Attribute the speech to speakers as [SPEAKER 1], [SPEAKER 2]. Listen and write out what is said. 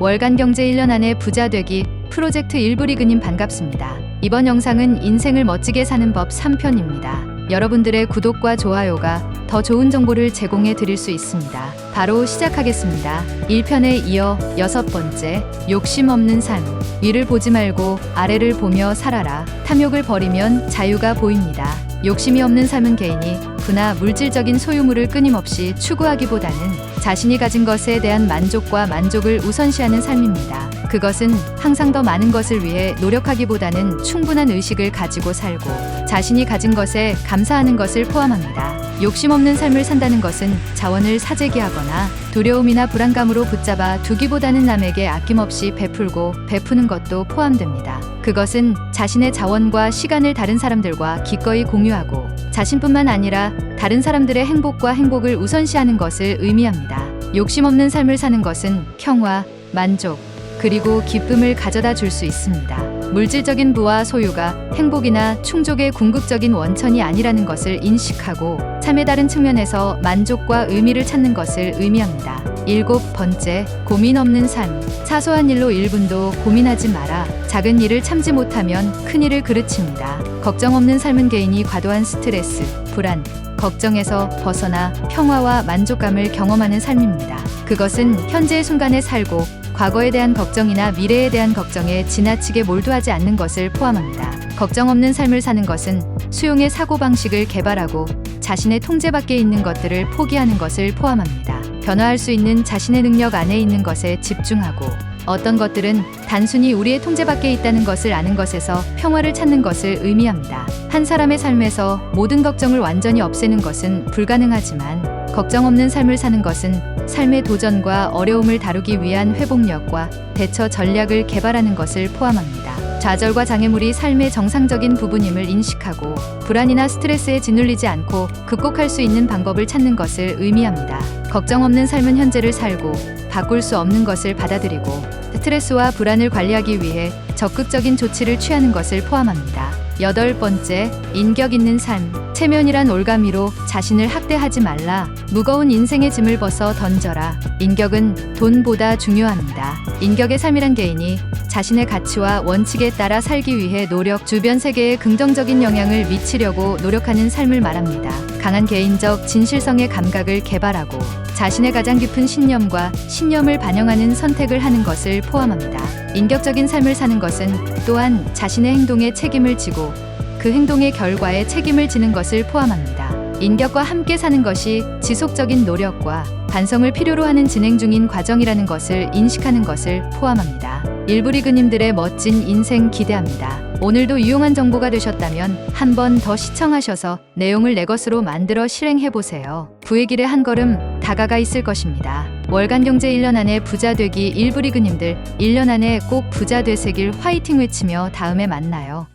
[SPEAKER 1] 월간 경제 1년 안에 부자 되기 프로젝트 일부리그님 반갑습니다. 이번 영상은 인생을 멋지게 사는 법 3편입니다. 여러분들의 구독과 좋아요가 더 좋은 정보를 제공해 드릴 수 있습니다. 바로 시작하겠습니다. 1편에 이어 여섯 번째, 욕심 없는 삶. 위를 보지 말고 아래를 보며 살아라. 탐욕을 버리면 자유가 보입니다. 욕심이 없는 삶은 개인이 부나 물질적인 소유물을 끊임없이 추구하기보다는 자신이 가진 것에 대한 만족과 만족을 우선시하는 삶입니다. 그것은 항상 더 많은 것을 위해 노력하기보다는 충분한 의식을 가지고 살고 자신이 가진 것에 감사하는 것을 포함합니다. 욕심 없는 삶을 산다는 것은 자원을 사재기하거나 두려움이나 불안감으로 붙잡아 두기보다는 남에게 아낌없이 베풀고 베푸는 것도 포함됩니다. 그것은 자신의 자원과 시간을 다른 사람들과 기꺼이 공유하고 자신뿐만 아니라 다른 사람들의 행복과 행복을 우선시하는 것을 의미합니다. 욕심 없는 삶을 사는 것은 평화, 만족, 그리고 기쁨을 가져다 줄 수 있습니다. 물질적인 부와 소유가 행복이나 충족의 궁극적인 원천이 아니라는 것을 인식하고 삶의 다른 측면에서 만족과 의미를 찾는 것을 의미합니다. 일곱 번째, 고민 없는 삶. 사소한 일로 1분도 고민하지 마라. 작은 일을 참지 못하면 큰 일을 그르칩니다. 걱정 없는 삶은 개인이 과도한 스트레스, 불안, 걱정에서 벗어나 평화와 만족감을 경험하는 삶입니다. 그것은 현재의 순간에 살고 과거에 대한 걱정이나 미래에 대한 걱정에 지나치게 몰두하지 않는 것을 포함합니다. 걱정 없는 삶을 사는 것은 수용의 사고방식을 개발하고 자신의 통제 밖에 있는 것들을 포기하는 것을 포함합니다. 변화할 수 있는 자신의 능력 안에 있는 것에 집중하고 어떤 것들은 단순히 우리의 통제 밖에 있다는 것을 아는 것에서 평화를 찾는 것을 의미합니다. 한 사람의 삶에서 모든 걱정을 완전히 없애는 것은 불가능하지만 걱정 없는 삶을 사는 것은 삶의 도전과 어려움을 다루기 위한 회복력과 대처 전략을 개발하는 것을 포함합니다. 좌절과 장애물이 삶의 정상적인 부분임을 인식하고 불안이나 스트레스에 짓눌리지 않고 극복할 수 있는 방법을 찾는 것을 의미합니다. 걱정 없는 삶은 현재를 살고 바꿀 수 없는 것을 받아들이고 스트레스와 불안을 관리하기 위해 적극적인 조치를 취하는 것을 포함합니다. 여덟 번째, 인격 있는 삶. 체면이란 올가미로 자신을 학대하지 말라. 무거운 인생의 짐을 벗어 던져라. 인격은 돈보다 중요합니다. 인격의 삶이란 개인이 자신의 가치와 원칙에 따라 살기 위해 노력, 주변 세계에 긍정적인 영향을 미치려고 노력하는 삶을 말합니다. 강한 개인적 진실성의 감각을 개발하고 자신의 가장 깊은 신념과 신념을 반영하는 선택을 하는 것을 포함합니다. 인격적인 삶을 사는 것은 또한 자신의 행동에 책임을 지고 그 행동의 결과에 책임을 지는 것을 포함합니다. 인격과 함께 사는 것이 지속적인 노력과 반성을 필요로 하는 진행 중인 과정이라는 것을 인식하는 것을 포함합니다. 일부리그님들의 멋진 인생 기대합니다. 오늘도 유용한 정보가 되셨다면 한 번 더 시청하셔서 내용을 내 것으로 만들어 실행해 보세요. 부의 길에 한 걸음 다가가 있을 것입니다. 월간 경제 1년 안에 부자 되기 일부리그님들 1년 안에 꼭 부자 되세길 화이팅 외치며 다음에 만나요.